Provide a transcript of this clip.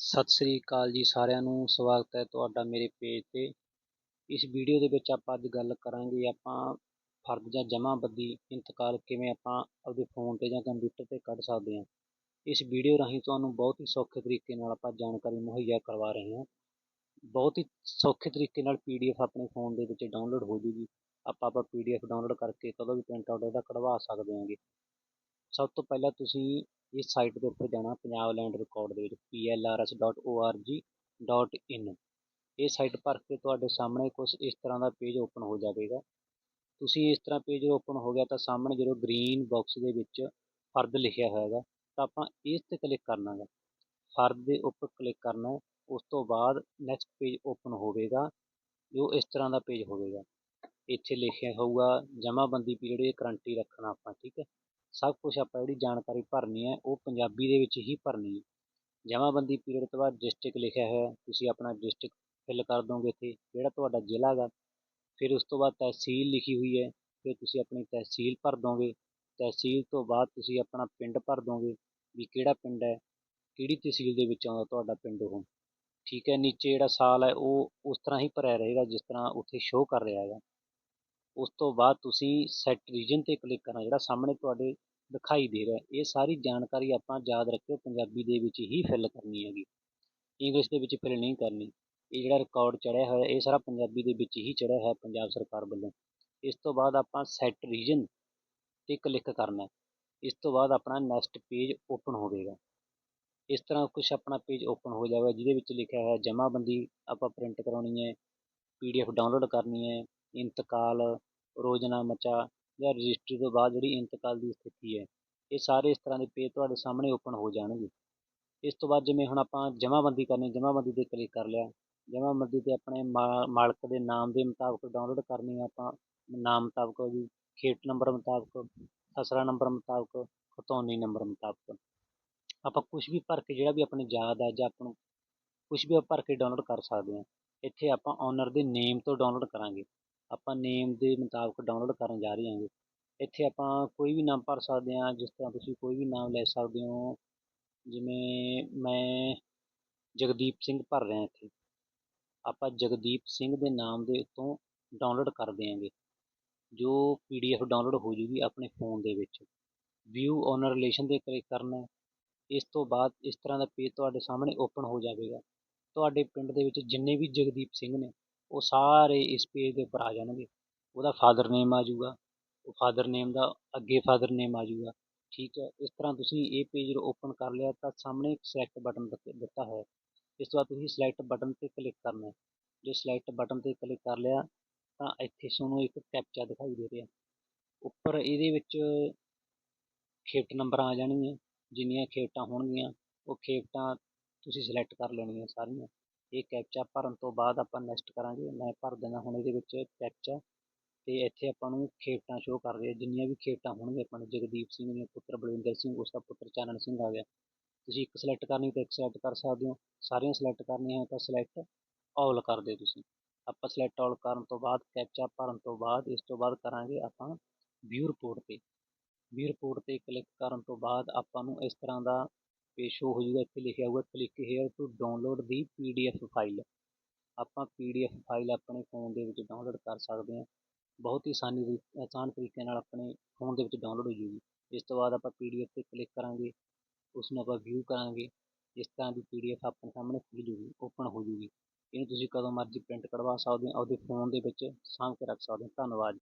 ਸਤਿ ਸ੍ਰੀ ਅਕਾਲ ਜੀ ਸਾਰਿਆਂ ਨੂੰ, ਸਵਾਗਤ ਹੈ ਤੁਹਾਡਾ ਮੇਰੇ ਪੇਜ ਤੇ। ਇਸ ਵੀਡੀਓ ਦੇ ਵਿੱਚ ਆਪਾਂ ਅੱਜ ਗੱਲ ਕਰਾਂਗੇ ਆਪਾਂ ਫਰਦ ਜਾਂ ਜਮ੍ਹਾਂਬੰਦੀ ਇੰਤਕਾਲ ਕਿਵੇਂ ਆਪਾਂ ਆਪਦੇ ਫੋਨ ਤੇ ਜਾਂ ਕੰਪਿਊਟਰ ਤੇ ਕੱਢ ਸਕਦੇ ਹਾਂ। ਇਸ ਵੀਡੀਓ ਰਾਹੀਂ ਤੁਹਾਨੂੰ ਬਹੁਤ ਹੀ ਸੌਖੇ ਤਰੀਕੇ ਨਾਲ ਆਪਾਂ ਜਾਣਕਾਰੀ ਮੁਹੱਈਆ ਕਰਵਾ ਰਹੇ ਹਾਂ। ਬਹੁਤ ਹੀ ਸੌਖੇ ਤਰੀਕੇ ਨਾਲ ਪੀ ਡੀ ਪੀਡੀਐਫ ਆਪਣੇ ਫੋਨ ਦੇ ਵਿੱਚ ਡਾਊਨਲੋਡ ਹੋ ਜੂਗੀ। ਆਪਾਂ ਆਪਾਂ ਪੀ ਡੀ ਪੀਡੀਐਫ ਡਾਊਨਲੋਡ ਕਰਕੇ ਕਦੋਂ ਵੀ ਪ੍ਰਿੰਟ ਆਊਟ ਇਹਦਾ ਕਢਵਾ ਸਕਦੇ ਹਾਂਗੇ। ਸਭ ਤੋਂ ਪਹਿਲਾਂ ਤੁਸੀਂ ਇਸ ਸਾਈਟ ਦੇ ਉੱਪਰ ਜਾਣਾ, ਪੰਜਾਬ ਲੈਂਡ ਰਿਕਾਰਡ ਦੇ ਵਿੱਚ P L R S dot O R G dot in ਇਹ ਸਾਈਟ ਭਰ ਕੇ ਤੁਹਾਡੇ ਸਾਹਮਣੇ ਕੁਛ ਇਸ ਤਰ੍ਹਾਂ ਦਾ ਪੇਜ ਓਪਨ ਹੋ ਜਾਵੇਗਾ। ਤੁਸੀਂ ਇਸ ਤਰ੍ਹਾਂ ਪੇਜ ਓਪਨ ਹੋ ਗਿਆ ਤਾਂ ਸਾਹਮਣੇ ਜਦੋਂ ਗ੍ਰੀਨ ਬਾਕਸ ਦੇ ਵਿੱਚ ਫਰਦ ਲਿਖਿਆ ਹੋਏਗਾ, ਤਾਂ ਆਪਾਂ ਇਸ ਤੇ ਕਲਿੱਕ ਕਰਨਾ ਹੈ ਫਰਦ ਦੇ ਉੱਪਰ ਕਲਿੱਕ ਕਰਨਾ ਉਸ ਤੋਂ ਬਾਅਦ ਨੈਕਸਟ ਪੇਜ ਓਪਨ ਹੋਵੇਗਾ, ਜੋ ਇਸ ਤਰ੍ਹਾਂ ਦਾ ਪੇਜ ਹੋਵੇਗਾ। ਇੱਥੇ ਲਿਖਿਆ ਹੋਊਗਾ ਜਮ੍ਹਾਂਬੰਦੀ ਪੀਰੀਅਡ ਇਹ ਕਰੰਟੀ ਰੱਖਣਾ ਆਪਾਂ, ਠੀਕ ਹੈ। ਸਭ ਕੁਛ ਆਪਾਂ ਜਿਹੜੀ ਜਾਣਕਾਰੀ ਭਰਨੀ ਹੈ, ਉਹ ਪੰਜਾਬੀ ਦੇ ਵਿੱਚ ਹੀ ਭਰਨੀ ਹੈ। ਜਮ੍ਹਾਂਬੰਦੀ ਪੀਰੀਅਡ ਤੋਂ ਬਾਅਦ ਡਿਸਟ੍ਰਿਕਟ ਲਿਖਿਆ ਹੋਇਆ ਤੁਸੀਂ ਆਪਣਾ ਡਿਸਟ੍ਰਿਕਟ ਫਿਲ ਕਰ ਦੋਗੇ ਇੱਥੇ, ਜਿਹੜਾ ਤੁਹਾਡਾ ਜ਼ਿਲ੍ਹਾ ਗਾ। ਫਿਰ ਉਸ ਤੋਂ ਬਾਅਦ ਤਹਿਸੀਲ ਲਿਖੀ ਹੋਈ ਹੈ, ਫਿਰ ਤੁਸੀਂ ਆਪਣੀ ਤਹਿਸੀਲ ਭਰ ਦੋਗੇ। ਤਹਿਸੀਲ ਤੋਂ ਬਾਅਦ ਤੁਸੀਂ ਆਪਣਾ ਪਿੰਡ ਭਰ ਦੋਗੇ, ਵੀ ਕਿਹੜਾ ਪਿੰਡ ਹੈ, ਕਿਹੜੀ ਤਹਿਸੀਲ ਦੇ ਵਿੱਚ ਆਉਂਦਾ ਤੁਹਾਡਾ ਪਿੰਡ ਉਹ। ਠੀਕ ਹੈ, ਨੀਚੇ ਜਿਹੜਾ ਸਾਲ ਹੈ, ਉਹ ਉਸ ਤਰ੍ਹਾਂ ਹੀ ਭਰਿਆ ਰਹੇਗਾ, ਜਿਸ ਤਰ੍ਹਾਂ ਉੱਥੇ ਸ਼ੋਅ ਕਰ ਰਿਹਾ ਹੈਗਾ। ਉਸ ਤੋਂ ਬਾਅਦ ਤੁਸੀਂ ਸੈਟ ਰੀਜਨ ਤੇ ਕਲਿੱਕ ਕਰਨਾ, ਜਿਹੜਾ ਸਾਹਮਣੇ ਤੁਹਾਡੇ ਦਿਖਾਈ ਦੇ ਰਿਹਾ ਇਹ ਸਾਰੀ ਜਾਣਕਾਰੀ ਆਪਾਂ ਯਾਦ ਰੱਖਿਓ, ਪੰਜਾਬੀ ਦੇ ਵਿੱਚ ਹੀ ਫਿਲ ਕਰਨੀ ਹੈਗੀ। ਇੰਗਲਿਸ਼ ਦੇ ਵਿੱਚ ਫਿਲ ਨਹੀਂ ਕਰਨੀ। ਇਹ ਜਿਹੜਾ ਰਿਕਾਰਡ ਚੜ੍ਹਿਆ ਹੋਇਆ, ਇਹ ਸਾਰਾ ਪੰਜਾਬੀ ਦੇ ਵਿੱਚ ਹੀ ਚੜ੍ਹਿਆ ਹੋਇਆ ਪੰਜਾਬ ਸਰਕਾਰ ਵੱਲੋਂ। ਇਸ ਤੋਂ ਬਾਅਦ ਆਪਾਂ ਸੈਟ ਰੀਜਨ ਤੇ ਕਲਿੱਕ ਕਰਨਾ ਇਸ ਤੋਂ ਬਾਅਦ ਆਪਣਾ ਨੈਕਸਟ ਪੇਜ ਓਪਨ ਹੋਵੇਗਾ। ਇਸ ਤਰ੍ਹਾਂ ਕੁਛ ਆਪਣਾ ਪੇਜ ਓਪਨ ਹੋ ਜਾਵੇਗਾ ਜਿਹਦੇ ਵਿੱਚ ਲਿਖਿਆ ਹੋਇਆ ਜਮ੍ਹਾਂਬੰਦੀ ਆਪਾਂ ਪ੍ਰਿੰਟ ਕਰਾਉਣੀ ਹੈ ਪੀ ਡੀ ਪੀਡੀਐਫ ਡਾਊਨਲੋਡ ਕਰਨੀ ਹੈ। ਇੰਤਕਾਲ, ਰੋਜ਼ਨਾਮਚਾ ਜਾਂ ਰਜਿਸਟਰੀ ਤੋਂ ਬਾਅਦ ਜਿਹੜੀ ਇੰਤਕਾਲ ਦੀ ਸਥਿਤੀ ਹੈ, ਇਹ ਸਾਰੇ ਇਸ ਤਰ੍ਹਾਂ ਦੇ ਪੇਜ ਤੁਹਾਡੇ ਸਾਹਮਣੇ ਓਪਨ ਹੋ ਜਾਣਗੇ। ਇਸ ਤੋਂ ਬਾਅਦ ਜਿਵੇਂ ਹੁਣ ਆਪਾਂ ਜਮ੍ਹਾਂਬੰਦੀ ਕਰਨੀ ਜਮ੍ਹਾਂਬੰਦੀ ਤੇ ਕਲਿੱਕ ਕਰ ਲਿਆ। ਜਮ੍ਹਾਂਬੰਦੀ ਤੇ ਆਪਣੇ ਮਾ, ਮਾਲਕ ਦੇ ਨਾਮ ਦੇ ਮੁਤਾਬਕ ਡਾਊਨਲੋਡ ਕਰਨੀ ਆਪਾਂ। ਨਾਮ ਮੁਤਾਬਕ ਜੀ ਖੇਤ ਨੰਬਰ ਮੁਤਾਬਕ, ਖਸਰਾ ਨੰਬਰ ਮੁਤਾਬਕ ਖਤੌਨੀ ਨੰਬਰ ਮੁਤਾਬਕ। ਆਪਾਂ ਕੁਛ ਵੀ ਭਰ ਕੇ ਜਿਹੜਾ ਵੀ ਆਪਣੀ ਯਾਦ ਹੈ ਜਾਂ ਆਪਾਂ ਨੂੰ ਕੁਛ ਵੀ ਭਰ ਕੇ ਡਾਊਨਲੋਡ ਕਰ ਸਕਦੇ ਹਾਂ ਇੱਥੇ ਆਪਾਂ ਓਨਰ ਦੇ ਨੇਮ ਤੋਂ ਡਾਊਨਲੋਡ ਕਰਾਂਗੇ। ਆਪਾਂ ਨੇਮ ਦੇ ਮੁਤਾਬਕ ਡਾਊਨਲੋਡ ਕਰਨ ਜਾ ਰਹੇ ਹਾਂਗੇ। ਇੱਥੇ ਆਪਾਂ ਕੋਈ ਵੀ ਨਾਮ ਭਰ ਸਕਦੇ ਹਾਂ, ਜਿਸ ਤਰ੍ਹਾਂ ਤੁਸੀਂ ਕੋਈ ਵੀ ਨਾਮ ਲੈ ਸਕਦੇ ਹੋ। ਜਿਵੇਂ ਮੈਂ ਜਗਦੀਪ ਸਿੰਘ ਭਰ ਰਿਹਾ ਇੱਥੇ। ਆਪਾਂ ਜਗਦੀਪ ਸਿੰਘ ਦੇ ਨਾਮ ਦੇ ਉੱਤੋਂ ਡਾਊਨਲੋਡ ਕਰ ਦਿਆਂਗੇ। ਜੋ ਪੀ ਡੀ ਪੀਡੀਐਫ ਡਾਊਨਲੋਡ ਹੋ ਜੂਗੀ ਆਪਣੇ ਫੋਨ ਦੇ ਵਿੱਚ। ਵਿਊ ਓਨਰ ਰਿਲੇਸ਼ਨ ਤੇ ਕਲਿੱਕ ਕਰਨਾ ਇਸ ਤੋਂ ਬਾਅਦ ਇਸ ਤਰ੍ਹਾਂ ਦਾ ਪੇਜ ਤੁਹਾਡੇ ਸਾਹਮਣੇ ਓਪਨ ਹੋ ਜਾਵੇਗਾ। ਤੁਹਾਡੇ ਪਿੰਡ ਦੇ ਵਿੱਚ ਜਿੰਨੇ ਵੀ ਜਗਦੀਪ ਸਿੰਘ ਨੇ ਉਹ ਸਾਰੇ ਇਸ ਪੇਜ ਦੇ ਉੱਪਰ ਆ ਜਾਣਗੇ। ਉਹਦਾ ਫਾਦਰ ਨੇਮ ਆ ਜਾਊਗਾ। ਉਹ ਫਾਦਰ ਨੇਮ ਦਾ ਅੱਗੇ ਫਾਦਰ ਨੇਮ ਆ ਜਾਊਗਾ। ਠੀਕ ਹੈ, ਇਸ ਤਰ੍ਹਾਂ ਤੁਸੀਂ ਇਹ ਪੇਜ ਓਪਨ ਕਰ ਲਿਆ ਤਾਂ ਸਾਹਮਣੇ ਇੱਕ ਸਿਲੈਕਟ ਬਟਨ ਦਿੱਤਾ ਹੋਇਆ। ਇਸ ਤੋਂ ਬਾਅਦ ਤੁਸੀਂ ਸਿਲੈਕਟ ਬਟਨ ਤੇ ਕਲਿੱਕ ਕਰਨਾ ਜੇ ਸਿਲੈਕਟ ਬਟਨ ਤੇ ਕਲਿੱਕ ਕਰ ਲਿਆ ਤਾਂ ਇੱਥੇ ਤੁਹਾਨੂੰ ਇੱਕ ਕੈਪਚਾ ਦਿਖਾਈ ਦੇ ਰਿਹਾ। ਉੱਪਰ ਇਹਦੇ ਵਿੱਚ ਖੇਪਟ ਨੰਬਰ ਆ ਜਾਣਗੀਆਂ। ਜਿੰਨੀਆਂ ਖੇਪਟਾਂ ਹੋਣਗੀਆਂ, ਉਹ ਖੇਪਟਾਂ ਤੁਸੀਂ ਸਿਲੈਕਟ ਕਰ ਲੈਣੀਆਂ ਸਾਰੀਆਂ। ਇਹ ਕੈਪਚਾ ਭਰਨ ਤੋਂ ਬਾਅਦ ਆਪਾਂ ਨੈਕਸਟ ਕਰਾਂਗੇ। ਮੈਂ ਭਰ ਦਿੰਦਾ ਹੁਣ ਇਹਦੇ ਵਿੱਚ ਕੈਪਚਾ ਅਤੇ ਇੱਥੇ ਆਪਾਂ ਨੂੰ ਖੇਪਟਾਂ ਸ਼ੋਅ ਕਰ ਰਹੇ ਜਿੰਨੀਆਂ ਵੀ ਖੇਪਟਾਂ ਹੋਣਗੀਆਂ, ਆਪਾਂ ਨੂੰ ਜਗਦੀਪ ਸਿੰਘ ਦੀਆਂ, ਪੁੱਤਰ ਬਲਵਿੰਦਰ ਸਿੰਘ, ਉਸ ਦਾ ਪੁੱਤਰ ਚਾਨਣ ਸਿੰਘ ਆ ਗਿਆ। ਤੁਸੀਂ ਇੱਕ ਸਿਲੈਕਟ ਕਰਨੀ ਤਾਂ ਇੱਕ ਸਿਲੈਕਟ ਕਰ ਸਕਦੇ ਹੋ। ਸਾਰੀਆਂ ਸਿਲੈਕਟ ਕਰਨੀਆਂ ਤਾਂ ਸਿਲੈਕਟ ਆਲ ਕਰ ਦਿਓ ਤੁਸੀਂ। ਆਪਾਂ ਸਿਲੈਕਟ ਆਲ ਕਰਨ ਤੋਂ ਬਾਅਦ ਕੈਪਚਾ ਭਰਨ ਤੋਂ ਬਾਅਦ ਇਸ ਤੋਂ ਬਾਅਦ ਕਰਾਂਗੇ ਆਪਾਂ ਵਿਊ ਰਿਪੋਰਟ ਤੇ। ਵਿਊ ਰਿਪੋਰਟ ਤੇ ਕਲਿੱਕ ਕਰਨ ਤੋਂ ਬਾਅਦ ਆਪਾਂ ਨੂੰ ਇਸ ਤਰ੍ਹਾਂ ਦਾ ਪੇਜ ਸ਼ੋ ਹੋ ਜਾਊਗਾ ਇੱਥੇ ਲਿਖਿਆ ਹੋਊਗਾ ਕਲਿੱਕ ਹੇਅਰ ਟੂ ਡਾਊਨਲੋਡ ਦੀ ਪੀ ਡੀ ਪੀਡੀਐਫ ਫਾਈਲ ਆਪਾਂ ਪੀ ਡੀ ਪੀਡੀਐਫ ਫਾਈਲ ਆਪਣੇ ਫੋਨ ਦੇ ਵਿੱਚ ਡਾਊਨਲੋਡ ਕਰ ਸਕਦੇ ਹਾਂ। ਬਹੁਤ ਹੀ ਆਸਾਨੀ ਆਸਾਨ ਤਰੀਕੇ ਨਾਲ ਆਪਣੇ ਫੋਨ ਦੇ ਵਿੱਚ ਡਾਊਨਲੋਡ ਹੋ ਜੂਗੀ। ਇਸ ਤੋਂ ਬਾਅਦ ਆਪਾਂ ਪੀ ਡੀ ਪੀਡੀਐਫ ਤੇ ਕਲਿੱਕ ਕਰਾਂਗੇ। ਉਸ ਨੂੰ ਆਪਾਂ ਵਿਊ ਕਰਾਂਗੇ। ਇਸ ਤਰ੍ਹਾਂ ਦੀ ਪੀ ਡੀ ਪੀਡੀਐਫ ਆਪਣੇ ਸਾਹਮਣੇ ਖੁੱਲ ਜੂਗੀ ਓਪਨ ਹੋ ਜੂਗੀ। ਇਹਨੂੰ ਤੁਸੀਂ ਕਦੋਂ ਮਰਜ਼ੀ ਪ੍ਰਿੰਟ ਕਢਵਾ ਸਕਦੇ ਹੋ। ਆਪਦੇ ਫੋਨ ਦੇ ਵਿੱਚ ਸਾਂਭ ਕੇ ਰੱਖ ਸਕਦੇ ਹੋ। ਧੰਨਵਾਦ।